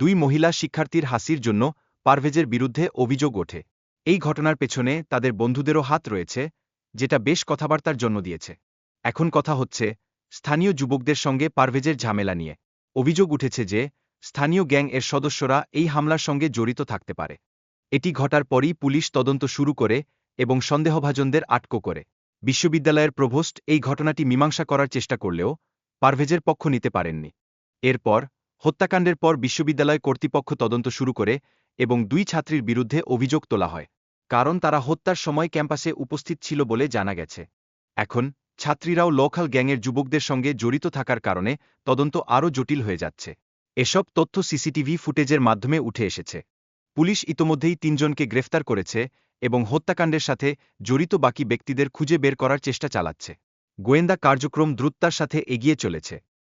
দুই মহিলা শিক্ষার্থীর হাসির জন্য পারভেজের বিরুদ্ধে অভিযোগ ওঠে। এই ঘটনার পেছনে তাদের বন্ধুদেরও হাত রয়েছে, যেটা বেশ কথাবার্তার জন্য দিয়েছে। এখন কথা হচ্ছে, স্থানীয় যুবকদের সঙ্গে পারভেজের ঝামেলা নিয়ে। অভিযোগ উঠেছে যে, স্থানীয় গ্যাং এর সদস্যরা এই হামলার সঙ্গে জড়িত থাকতে পারে। এটি ঘটার পরই পুলিশ তদন্ত শুরু করে এবং সন্দেহভাজনদের আটকো করে। বিশ্ববিদ্যালয়ের প্রভোস্ট এই ঘটনাটি মীমাংসা করার চেষ্টা করলেও পারভেজের পক্ষ নিতে পারেননি। এরপর হত্যাকাণ্ডের পর বিশ্ববিদ্যালয় কর্তৃপক্ষ তদন্ত শুরু করে এবং দুই ছাত্রীর বিরুদ্ধে অভিযোগ তোলা হয়, কারণ তারা হত্যার সময় ক্যাম্পাসে উপস্থিত ছিল বলে জানা গেছে। এখন, ছাত্রীরাও লোকাল গ্যাংয়ের যুবকদের সঙ্গে জড়িত থাকার কারণে তদন্ত আরও জটিল হয়ে যাচ্ছে। এসব তথ্য সিসিটিভি ফুটেজের মাধ্যমে উঠে এসেছে। পুলিশ ইতোমধ্যেই তিনজনকে গ্রেফতার করেছে এবং হত্যাকাণ্ডের সাথে জড়িত বাকি ব্যক্তিদের খুঁজে বের করার চেষ্টা চালাচ্ছে। গোয়েন্দা কার্যক্রম দ্রুততার সাথে এগিয়ে চলেছে।